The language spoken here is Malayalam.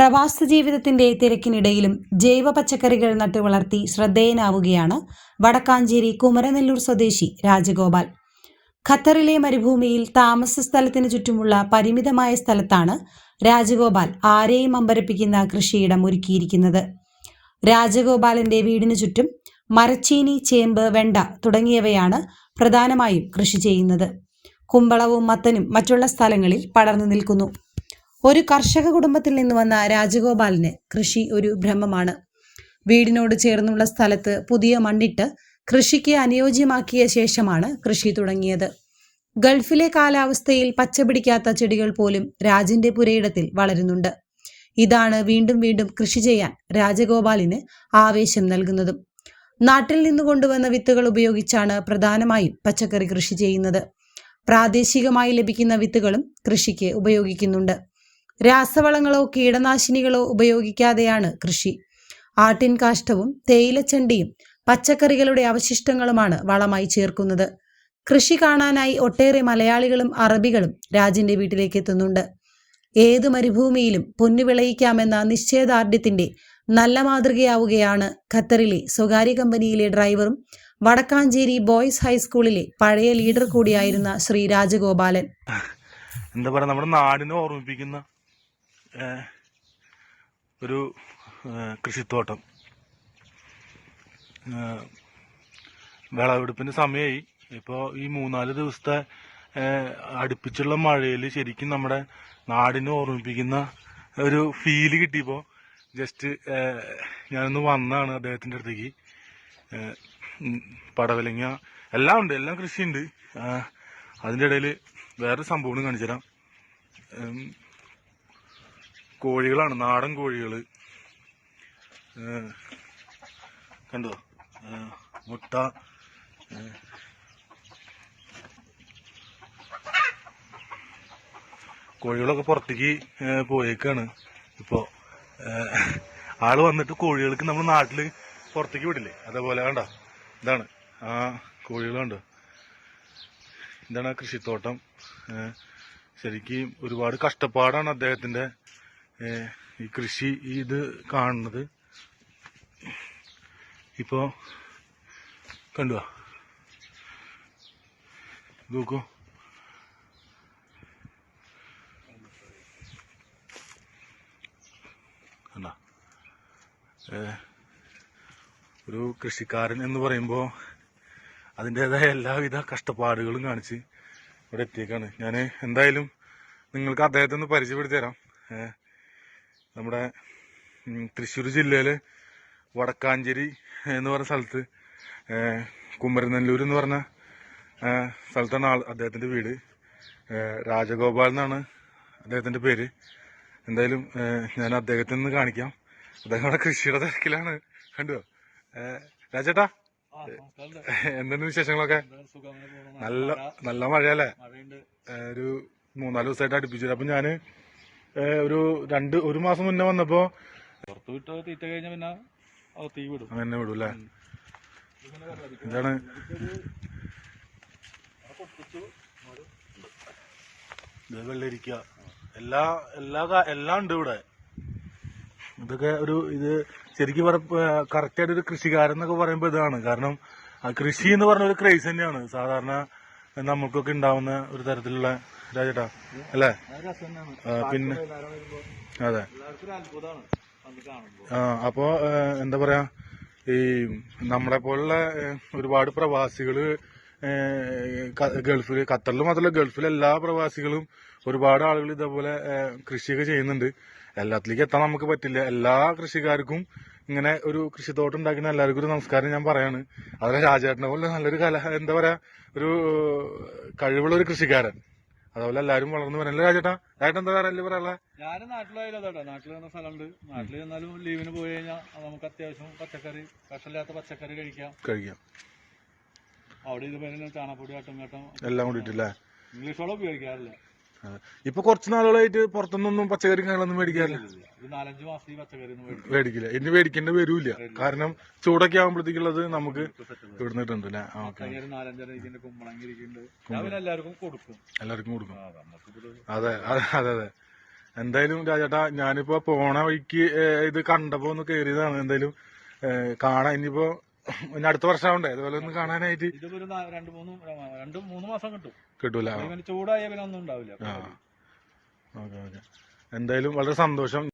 പ്രവാസ ജീവിതത്തിന്റെ തിരക്കിനിടയിലും ജൈവ പച്ചക്കറികൾ നട്ടു വളർത്തി ശ്രദ്ധേയനാവുകയാണ് വടക്കാഞ്ചേരി കുമരനെല്ലൂർ സ്വദേശി രാജഗോപാൽ. ഖത്തറിലെ മരുഭൂമിയിൽ താമസ സ്ഥലത്തിന് ചുറ്റുമുള്ള പരിമിതമായ സ്ഥലത്താണ് രാജഗോപാൽ ആരെയും അമ്പരപ്പിക്കുന്ന കൃഷിയിടം ഒരുക്കിയിരിക്കുന്നത്. രാജഗോപാലിന്റെ വീടിനു ചുറ്റും മരച്ചീനി ചേമ്പ് വെണ്ട തുടങ്ങിയവയാണ് പ്രധാനമായും കൃഷി ചെയ്യുന്നത്. കുമ്പളവും മത്തനും മറ്റുള്ള സ്ഥലങ്ങളിൽ പടർന്നു നിൽക്കുന്നു. ഒരു കർഷക കുടുംബത്തിൽ നിന്ന് വന്ന രാജഗോപാലിന് കൃഷി ഒരു ഭ്രമമാണ്. വീടിനോട് ചേർന്നുള്ള സ്ഥലത്ത് പുതിയ മണ്ണിട്ട് കൃഷിക്ക് അനുയോജ്യമാക്കിയ ശേഷമാണ് കൃഷി തുടങ്ങിയത്. ഗൾഫിലെ കാലാവസ്ഥയിൽ പച്ചപിടിക്കാത്ത ചെടികൾ പോലും രാജിന്റെ പുരയിടത്തിൽ വളരുന്നുണ്ട്. ഇതാണ് വീണ്ടും വീണ്ടും കൃഷി ചെയ്യാൻ രാജഗോപാലിന് ആവേശം നൽകുന്നതും. നാട്ടിൽ നിന്ന് കൊണ്ടുവന്ന വിത്തുകൾ ഉപയോഗിച്ചാണ് പ്രധാനമായും പച്ചക്കറി കൃഷി ചെയ്യുന്നത്. പ്രാദേശികമായി ലഭിക്കുന്ന വിത്തുകളും കൃഷിക്ക് ഉപയോഗിക്കുന്നുണ്ട്. രാസവളങ്ങളോ കീടനാശിനികളോ ഉപയോഗിക്കാതെയാണ് കൃഷി. ആട്ടിൻ കാഷ്ടവും തേയിലച്ചണ്ടിയും പച്ചക്കറികളുടെ അവശിഷ്ടങ്ങളുമാണ് വളമായി ചേർക്കുന്നത്. കൃഷി കാണാനായി ഒട്ടേറെ മലയാളികളും അറബികളും രാജിന്റെ വീട്ടിലേക്ക് എത്തുന്നുണ്ട്. ഏത് മരുഭൂമിയിലും പൊന്നു വിളയിക്കാമെന്ന നിശ്ചയദാർഢ്യത്തിന്റെ നല്ല മാതൃകയാവുകയാണ് ഖത്തറിലെ സ്വകാര്യ കമ്പനിയിലെ ഡ്രൈവറും വടക്കാഞ്ചേരി ബോയ്സ് ഹൈസ്കൂളിലെ പഴയ ലീഡർ കൂടിയായിരുന്ന ശ്രീ രാജഗോപാലൻ. എന്താ പറയാ നമ്മുടെ നാടിനെ ഓർമ്മിപ്പിക്കുന്ന ഒരു കൃഷിത്തോട്ടം. വിളവെടുപ്പിന്റെ സമയമായി ഇപ്പോൾ ഈ മൂന്നാൽ ദിവസത്തെ അടുപ്പിച്ചുള്ള മഴയിൽ ശരിക്കും നമ്മുടെ നാടിനെ ഓർമ്മിപ്പിക്കുന്ന ഒരു ഫീൽ കിട്ടിയപ്പോൾ ജസ്റ്റ് ഞാനൊന്ന് വന്നാണ് അദ്ദേഹത്തിന്റെ അടുത്തേക്ക്. പടവലങ്ങ എല്ലാം ഉണ്ട് എല്ലാം കൃഷിയുണ്ട്. അതിന്റെ ഇടയിൽ വേറെ സംഭവം കൂടി കാണിച്ചു തരാം കോഴികളാണ് നാടൻ കോഴികൾ കണ്ടോ? മുട്ട കോഴികളൊക്കെ പുറത്തേക്ക് പോയേക്കാണ്. ഇപ്പോൾ ആൾ വന്നിട്ട് കോഴികൾക്ക് നമ്മൾ നാട്ടിൽ പുറത്തേക്ക് വിടില്ലേ? അതേപോലെ കണ്ട? ഇതാണ്. ആ കോഴികൾ കണ്ടോ? ഇതാണ് കൃഷിത്തോട്ടം. ശരിക്കും ഒരുപാട് കഷ്ടപ്പാടാണ് അദ്ദേഹത്തിന്റെ ഏഹ്, ഈ കൃഷി ഇത് കാണുന്നത്. ഇപ്പോ കണ്ടുവാ നോക്കൂ. അല്ല ഒരു കൃഷിക്കാരൻ എന്ന് പറയുമ്പോൾ അതിന്റെതായ എല്ലാവിധ കഷ്ടപ്പാടുകളും കാണിച്ച് ഇവിടെ എത്തിയേക്കാണ്. ഞാൻ എന്തായാലും നിങ്ങൾക്ക് അദ്ദേഹത്തെ ഒന്ന് പരിചയപ്പെടുത്തി തരാം. നമ്മുടെ തൃശ്ശൂർ ജില്ലയിലെ വടക്കാഞ്ചേരി എന്ന് പറഞ്ഞ സ്ഥലത്ത് കുമരനല്ലൂർ എന്ന് പറഞ്ഞ സ്ഥലത്താണ് ആൾ അദ്ദേഹത്തിന്റെ വീട്. രാജഗോപാൽ എന്നാണ് അദ്ദേഹത്തിന്റെ പേര്. എന്തായാലും ഞാൻ അദ്ദേഹത്തിൽ നിന്ന് കാണിക്കാം. അദ്ദേഹം അവിടെ കൃഷിയുടെ തിരക്കിലാണ്. കണ്ടുവോ രാജേട്ടാ? എന്തെന്ന് വിശേഷങ്ങളൊക്കെ? നല്ല നല്ല മഴയല്ലേ? ഒരു മൂന്നാൽ ദിവസമായിട്ട് അടുപ്പിച്ചു. അപ്പൊ ഞാൻ ഏഹ്, ഒരു രണ്ട് ഒരു മാസം മുന്നേ വന്നപ്പോ പുറത്ത് വിട്ട് തീറ്റ കഴിഞ്ഞ പിന്നെ തീ വിടും. അങ്ങനെ വിടും അല്ലേ എന്താണ് ഇത് വെള്ളരിക്ക. എല്ലാ എല്ലാ എല്ലാം ഉണ്ട് ഇവിടെ. ഇതൊക്കെ ഒരു ഇത് ശരിക്കും കറക്റ്റ് ആയിട്ട് ഒരു കൃഷിക്കാരൻ എന്നൊക്കെ പറയുമ്പോ ഇതാണ്. കാരണം കൃഷി എന്ന് പറഞ്ഞ ഒരു ക്രൈസ് തന്നെയാണ്. സാധാരണ നമുക്കൊക്കെ ഉണ്ടാവുന്ന ഒരു തരത്തിലുള്ള രാജേട്ടാ അല്ലേ? പിന്നെ അതെ. ആ അപ്പോ എന്താ പറയാ ഈ നമ്മളെ പോലുള്ള ഒരുപാട് പ്രവാസികൾ ഗൾഫിൽ ഖത്തറിൽ മാത്രമല്ല ഗൾഫിലെ എല്ലാ പ്രവാസികളും ഒരുപാട് ആളുകൾ ഇതേപോലെ കൃഷിയൊക്കെ ചെയ്യുന്നുണ്ട്. എല്ലാത്തിലേക്ക് എത്താൻ നമുക്ക് പറ്റില്ല. എല്ലാ കൃഷിക്കാർക്കും ഇങ്ങനെ ഒരു കൃഷിത്തോട്ടം ഉണ്ടാക്കുന്ന എല്ലാവർക്കും ഒരു നമസ്കാരം ഞാൻ പറയാണ്. അതുപോലെ രാജേട്ടനെ പോലെ നല്ലൊരു കല എന്താ പറയാ ഒരു കഴിവുള്ള ഒരു കൃഷിക്കാരൻ. അതുപോലെ എല്ലാവരും വളർന്നു വരല്ലേ രാജേട്ടാ? രാജേട്ടൻ എന്താ പറയാ ഞാൻ നാട്ടിലായാലും അതാ നാട്ടിൽ വന്ന സ്ഥലമുണ്ട്. നാട്ടിൽ ചെന്നാലും ലീവിന് പോയി കഴിഞ്ഞാൽ നമുക്ക് അത്യാവശ്യം പച്ചക്കറി വിഷമില്ലാത്ത പച്ചക്കറി കഴിക്കാം. കഴിക്കാം. അവിടെ ഇതുപോലെ ചാണപ്പൊടി ആട്ടുംകാട്ടം എല്ലാം കൂടിയിട്ടില്ലേ? ഇംഗ്ലീഷ് വളം ഉപയോഗിക്കാറില്ല. ഇപ്പൊ കുറച്ച് നാളുകളായിട്ട് പുറത്തുനിന്നൊന്നും പച്ചക്കറി കാര്യങ്ങളൊന്നും മേടിക്കാറില്ല. മേടിക്കില്ല. ഇനി മേടിക്കേണ്ട വരൂല്ല. കാരണം ചൂടൊക്കെ ആകുമ്പോഴത്തേക്കുള്ളത് നമുക്ക് ഇവിടുന്നിട്ടുണ്ടല്ലേ എല്ലാവർക്കും കൊടുക്കും. അതെ അതെ അതെ. എന്തായാലും രാജേട്ടാ ഞാനിപ്പോ പോണ വഴിക്ക് ഇത് കണ്ടപ്പോ ഒന്ന് കേറിയതാണ്. എന്തായാലും കാണാൻ ഇനിയിപ്പോ ഇനി അടുത്ത വർഷമാവണ്ടേ? അതുപോലെ ഒന്ന് കാണാനായിട്ട് ഇതിപ്പോ രണ്ട് മൂന്ന് രണ്ട് മൂന്ന് മാസം കിട്ടും. കിട്ടൂല. ചൂടായ പിന്നെ ഒന്നും ഉണ്ടാവില്ല. Okay okay. എന്തായാലും വളരെ സന്തോഷം.